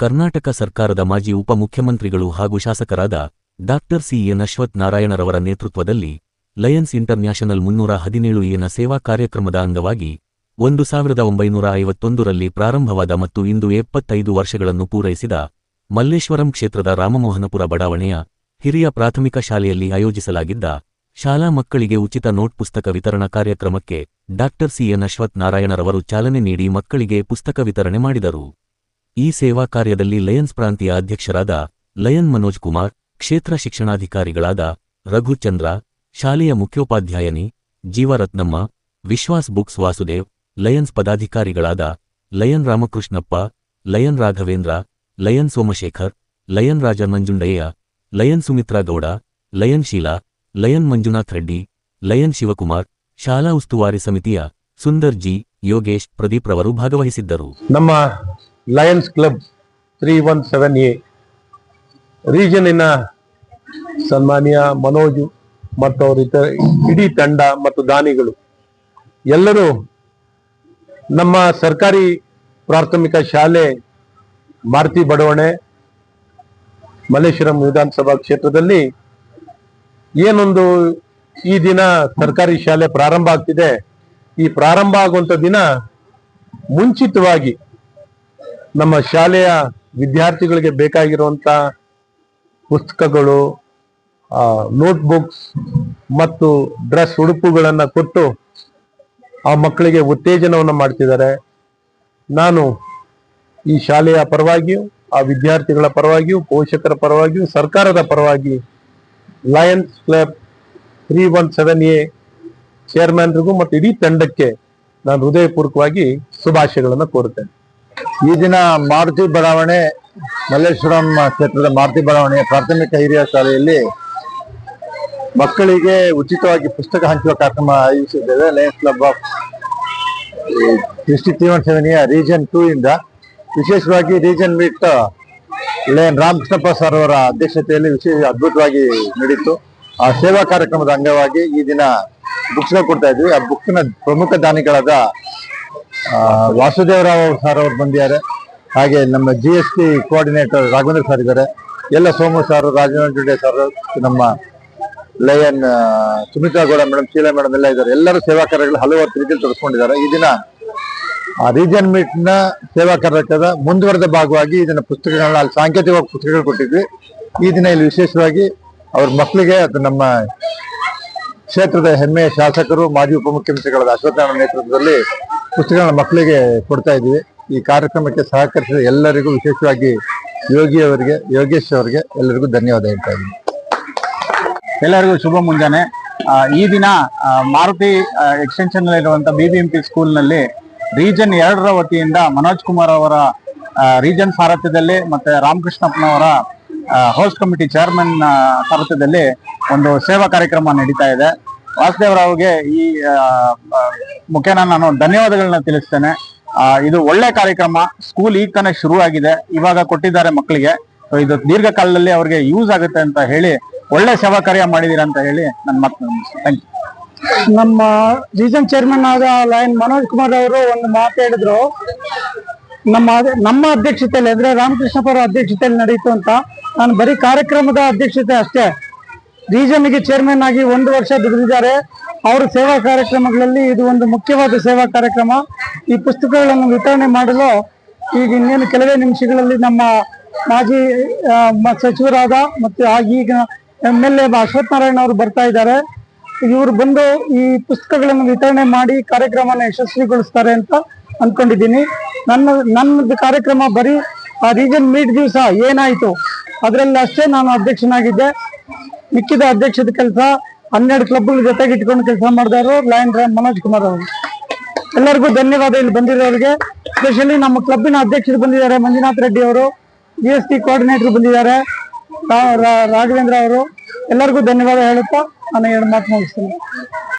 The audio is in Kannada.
ಕರ್ನಾಟಕ ಸರ್ಕಾರದ ಮಾಜಿ ಉಪಮುಖ್ಯಮಂತ್ರಿಗಳು ಹಾಗೂ ಶಾಸಕರಾದ ಡಾಕ್ಟರ್ ಸಿ ಎನ್ ಅಶ್ವಥ್ ನಾರಾಯಣರವರ ನೇತೃತ್ವದಲ್ಲಿ ಲಯನ್ಸ್ ಇಂಟರ್ನ್ಯಾಷನಲ್ ಮುನ್ನೂರ ಹದಿನೇಳು ಎನ ಸೇವಾ ಕಾರ್ಯಕ್ರಮದ ಅಂಗವಾಗಿ ಒಂದು ಸಾವಿರದ ಒಂಬೈನೂರ ಐವತ್ತೊಂದರಲ್ಲಿ ಪ್ರಾರಂಭವಾದ ಮತ್ತು ಇಂದು ಎಪ್ಪತ್ತೈದು ವರ್ಷಗಳನ್ನು ಪೂರೈಸಿದ ಮಲ್ಲೇಶ್ವರಂ ಕ್ಷೇತ್ರದ ರಾಮಮೋಹನಪುರ ಬಡಾವಣೆಯ ಹಿರಿಯ ಪ್ರಾಥಮಿಕ ಶಾಲೆಯಲ್ಲಿ ಆಯೋಜಿಸಲಾಗಿದ್ದ ಶಾಲಾ ಮಕ್ಕಳಿಗೆ ಉಚಿತ ನೋಟ್ ಪುಸ್ತಕ ವಿತರಣಾ ಕಾರ್ಯಕ್ರಮಕ್ಕೆ ಡಾಕ್ಟರ್ ಸಿ ಎನ್ ಅಶ್ವಥ್ ನಾರಾಯಣರವರು ಚಾಲನೆ ನೀಡಿ ಮಕ್ಕಳಿಗೆ ಪುಸ್ತಕ ವಿತರಣೆ ಮಾಡಿದರು. ಈ ಸೇವಾ ಕಾರ್ಯದಲ್ಲಿ ಲಯನ್ಸ್ ಪ್ರಾಂತೀಯ ಅಧ್ಯಕ್ಷರಾದ ಲಯನ್ ಮನೋಜ್ ಕುಮಾರ್, ಕ್ಷೇತ್ರ ಶಿಕ್ಷಣಾಧಿಕಾರಿಗಳಾದ ರಘುಚಂದ್ರ ಶಾಲೆಯ ಮುಖ್ಯೋಪಾಧ್ಯಾಯನಿ Jeevaratnamma, Vishwas books Vasudev, Lions ಪದಾಧಿಕಾರಿಗಳಾದ lion Ramakrishnappa, lion Raghavendra, lion Somashekar, lion Raja Nanjundaiah lion Sumitra Gowda, lion Sheela, lion Manjunath Reddy, lion Shivakumar, ಶಾಲಾ ಉಸ್ತುವಾರಿ ಸಮಿತಿಯ ಸುಂದರ್ ಜಿ ಯೋಗೇಶ್ ಪ್ರದೀಪ್ ರವರು ಭಾಗವಹಿಸಿದ್ದರು. ನಮ್ಮ Lions club three one seven A ರೀಜನಿನ ಸನ್ಮಾನ್ಯ ಮನೋಜ್ ಮತ್ತು ಅವರ ಇತರ ಇಡೀ ತಂಡ ಮತ್ತು ದಾನಿಗಳು. ಎಲ್ಲರೂ ನಮ್ಮ ಸರ್ಕಾರಿ ಪ್ರಾಥಮಿಕ ಶಾಲೆ ಮಾರುತಿ ಬಡಾವಣೆ, ಮಲ್ಲೇಶ್ವರಂ ವಿಧಾನಸಭಾ ಕ್ಷೇತ್ರದಲ್ಲಿ ಏನೊಂದು ಈ ದಿನ ಸರ್ಕಾರಿ ಶಾಲೆ ಪ್ರಾರಂಭ ಆಗ್ತಿದೆ. ಈ ಪ್ರಾರಂಭ ಆಗುವಂಥ ದಿನ ಮುಂಚಿತವಾಗಿ ನಮ್ಮ ಶಾಲೆಯ ವಿದ್ಯಾರ್ಥಿಗಳಿಗೆ ಬೇಕಾಗಿರುವಂತ ಪುಸ್ತಕಗಳು ನೋಟ್ಬುಕ್ಸ್ ಮತ್ತು ಡ್ರೆಸ್ ಉಡುಪುಗಳನ್ನ ಕೊಟ್ಟು ಆ ಮಕ್ಕಳಿಗೆ ಉತ್ತೇಜನವನ್ನು ಮಾಡ್ತಿದ್ದಾರೆ. ನಾನು ಈ ಶಾಲೆಯ ಪರವಾಗಿಯೂ, ಆ ವಿದ್ಯಾರ್ಥಿಗಳ ಪರವಾಗಿಯೂ, ಪೋಷಕರ ಪರವಾಗಿಯೂ, ಸರ್ಕಾರದ ಪರವಾಗಿ Lions club three one seven A ಚೇರ್ಮನ್ರಿಗೂ ಮತ್ತು ಇಡೀ ತಂಡಕ್ಕೆ ನಾನು ಹೃದಯಪೂರ್ವಕವಾಗಿ ಶುಭಾಶಯಗಳನ್ನು ಕೋರುತ್ತೇನೆ. ಈ ದಿನ ಮಾರುತಿ ಬಡಾವಣೆ ಮಲ್ಲೇಶ್ವರಂ ಕ್ಷೇತ್ರದ ಮಾರುತಿ ಬಡಾವಣೆಯ ಪ್ರಾಥಮಿಕ ಹಿರಿಯ ಶಾಲೆಯಲ್ಲಿ ಮಕ್ಕಳಿಗೆ ಉಚಿತವಾಗಿ ಪುಸ್ತಕ ಹಂಚುವ ಕಾರ್ಯಕ್ರಮ ಆಯೋಜಿಸಿದ್ದೇವೆ. ಲಯನ್ಸ್ ಕ್ಲಬ್ ಆಫ್ ಡಿಸ್ಟ್ರಿಕ್ಟ್ ತೀವನ್ ಸೇವನೆಯ ಸೆವೆನ್ ರೀಜನ್ ಟೂ ಇಂದ. ವಿಶೇಷವಾಗಿ region meet lion Ramakrishnappa sir ಅವರ ಅಧ್ಯಕ್ಷತೆಯಲ್ಲಿ ವಿಶೇಷ ಅದ್ಭುತವಾಗಿ ನಡೀತು. ಆ ಸೇವಾ ಕಾರ್ಯಕ್ರಮದ ಅಂಗವಾಗಿ ಈ ದಿನ ಬುಕ್ಸ್ ಕೊಡ್ತಾ ಇದ್ವಿ. ಆ ಬುಕ್ನ ಪ್ರಮುಖ ದಾನಿಗಳಾದ ವಾಸುದೇವರಾವ್ ಸರ್ ಅವರು ಬಂದಿದ್ದಾರೆ. ಹಾಗೆ ನಮ್ಮ G S T coordinator Raghavendra sir ಇದ್ದಾರೆ. ಎಲ್ಲ ಸೋಮು ಸರ್ ರಾಜೇಂದ್ರ ಜುಡೆ ಸರ್ ನಮ್ಮ lion Sumitha Gowda madam Sheela madam ಎಲ್ಲ ಇದ್ದಾರೆ. ಎಲ್ಲರೂ ಸೇವಾ ಕಾರ್ಯಗಳು ಹಲವಾರು ರೀತಿಯಲ್ಲಿ ತೊಡಸ್ಕೊಂಡಿದ್ದಾರೆ. ಈ ದಿನ ಆ ರೀಜನ್ ಮೀಟ್ನ ಸೇವಾ ಕಾರ್ಯಕ್ರಮದ ಮುಂದುವರೆದ ಭಾಗವಾಗಿ ಇದನ್ನ ಪುಸ್ತಕಗಳನ್ನ ಅಲ್ಲಿ ಸಾಂಕೇತಿಕವಾಗಿ ಪುಸ್ತಕಗಳು ಕೊಟ್ಟಿದ್ವಿ. ಈ ದಿನ ಇಲ್ಲಿ ವಿಶೇಷವಾಗಿ ಅವ್ರ ಮಕ್ಕಳಿಗೆ ಅದು ನಮ್ಮ ಕ್ಷೇತ್ರದ ಹೆಮ್ಮೆಯ ಶಾಸಕರು, ಮಾಜಿ ಉಪಮುಖ್ಯಮಂತ್ರಿಗಳಾದ ಅಶ್ವತ್ಥನಾರಾಯಣ ನೇತೃತ್ವದಲ್ಲಿ ಪುಸ್ತಕಗಳನ್ನ ಮಕ್ಕಳಿಗೆ ಕೊಡ್ತಾ ಇದ್ದೀವಿ. ಈ ಕಾರ್ಯಕ್ರಮಕ್ಕೆ ಸಹಕರಿಸಿದ ಎಲ್ಲರಿಗೂ ವಿಶೇಷವಾಗಿ ಯೋಗಿಯವರಿಗೆ, ಯೋಗೇಶ್ ಅವರಿಗೆ ಎಲ್ಲರಿಗೂ ಧನ್ಯವಾದ ಹೇಳ್ತಾ ಇದ್ದೀನಿ. ಎಲ್ಲರಿಗೂ ಶುಭ ಮುಂಜಾನೆ. ಈ ದಿನ ಮಾರುತಿ ಎಕ್ಸ್ಟೆನ್ಷನ್ ಇರುವಂತ ಬಿಬಿಎಂಪಿ ಸ್ಕೂಲ್ನಲ್ಲಿ ರೀಜನ್ ಎರಡರ ವತಿಯಿಂದ ಮನೋಜ್ ಕುಮಾರ್ ಅವರ ರೀಜನ್ ಸಾರಥ್ಯದಲ್ಲಿ ಮತ್ತೆ ರಾಮಕೃಷ್ಣಪ್ಪನವರ ಹೋಸ್ಟ್ ಕಮಿಟಿ ಚೇರ್ಮನ್ ಸಾರಥ್ಯದಲ್ಲಿ ಒಂದು ಸೇವಾ ಕಾರ್ಯಕ್ರಮ ನಡೀತಾ ಇದೆ. ವಾಸುದೇವರಾವ್ಗೆ ಈ ಮುಖೇನ ನಾನು ಧನ್ಯವಾದಗಳನ್ನ ತಿಳಿಸ್ತೇನೆ. ಇದು ಒಳ್ಳೆ ಕಾರ್ಯಕ್ರಮ. ಸ್ಕೂಲ್ ಈಗ ತಾನೇ ಶುರು ಆಗಿದೆ ಇವಾಗ ಕೊಟ್ಟಿದ್ದಾರೆ ಮಕ್ಕಳಿಗೆ ಇದು ದೀರ್ಘಕಾಲದಲ್ಲಿ ಅವ್ರಿಗೆ ಯೂಸ್ ಆಗುತ್ತೆ ಅಂತ ಹೇಳಿ, ಒಳ್ಳೆ ಸೇವಾ ಕಾರ್ಯ ಮಾಡಿದೀರ ಅಂತ ಹೇಳಿ ನನ್ನ ಮಾತು ಥ್ಯಾಂಕ್ ಯು ನಮ್ಮ ರೀಜನ್ ಚೇರ್ಮನ್ ಆದ ಲಯನ್ ಮನೋಜ್ ಕುಮಾರ್ ಅವರು ಒಂದು ಮಾತು ಹೇಳಿದ್ರು. ನಮ್ಮ ನಮ್ಮ ಅಧ್ಯಕ್ಷತೆಯಲ್ಲಿ, ಅಂದ್ರೆ ರಾಮಕೃಷ್ಣಪ್ಪ ಅವರ ಅಧ್ಯಕ್ಷತೆಯಲ್ಲಿ ನಡೆಯಿತು ಅಂತ. ನಾನು ಬರೀ ಕಾರ್ಯಕ್ರಮದ ಅಧ್ಯಕ್ಷತೆ ಅಷ್ಟೇ. ರೀಜನ್ಗೆ ಚೇರ್ಮನ್ ಆಗಿ ಒಂದು ವರ್ಷ ದುಡಿದಿದ್ದಾರೆ ಅವರ ಸೇವಾ ಕಾರ್ಯಕ್ರಮಗಳಲ್ಲಿ ಇದು ಒಂದು ಮುಖ್ಯವಾದ ಸೇವಾ ಕಾರ್ಯಕ್ರಮ. ಈ ಪುಸ್ತಕಗಳನ್ನು ವಿತರಣೆ ಮಾಡಲು ಈಗ ಇನ್ನೇನು ಕೆಲವೇ ನಿಮಿಷಗಳಲ್ಲಿ ನಮ್ಮ ಮಾಜಿ ಸಚಿವರಾದ ಮತ್ತು ಈಗ ಎಂ ಎಲ್ ಎ ಅಶ್ವತ್ಥನಾರಾಯಣ ಅವರು ಬರ್ತಾ ಇದ್ದಾರೆ. ಇವರು ಬಂದು ಈ ಪುಸ್ತಕಗಳನ್ನು ವಿತರಣೆ ಮಾಡಿ ಕಾರ್ಯಕ್ರಮನ ಯಶಸ್ವಿಗೊಳಿಸ್ತಾರೆ ಅಂತ ಅನ್ಕೊಂಡಿದ್ದೀನಿ. ನನ್ನ, ನನ್ನದು ಕಾರ್ಯಕ್ರಮ ಬರೀ ಆ ರೀಜನ್ ಮೀಟ್ ದಿವಸ ಏನಾಯ್ತು, ಅದರಲ್ಲಿ ಅಷ್ಟೇ ನಾನು ಅಧ್ಯಕ್ಷನಾಗಿದ್ದೆ. ಮಿಕ್ಕಿದ ಅಧ್ಯಕ್ಷದ ಕೆಲಸ, ಹನ್ನೆರಡು ಕ್ಲಬ್ಗಳ ಜೊತೆಗೆ ಇಟ್ಕೊಂಡು ಕೆಲಸ ಮಾಡಿದವರು ಲಯನ್ ರಾಮ್ ಮನೋಜ್ ಕುಮಾರ್ ಅವರು. ಎಲ್ಲರಿಗೂ ಧನ್ಯವಾದ ಇಲ್ಲಿ ಬಂದಿರೋರಿಗೆ. ಸ್ಪೆಷಲಿ ನಮ್ಮ ಕ್ಲಬ್ನ ಅಧ್ಯಕ್ಷರು ಬಂದಿದ್ದಾರೆ, ಮಂಜುನಾಥ್ ರೆಡ್ಡಿ ಅವರು ಜಿ ಎಸ್ ಟಿ ಕೋಆರ್ಡಿನೇಟರ್ ಬಂದಿದ್ದಾರೆ ರಾಘವೇಂದ್ರ ಅವರು. ಎಲ್ಲರಿಗೂ ಧನ್ಯವಾದ ಹೇಳುತ್ತಾ, ನಾನು ಎರಡು ಮಾತು ಮುಗಿಸ್ತೀನಿ.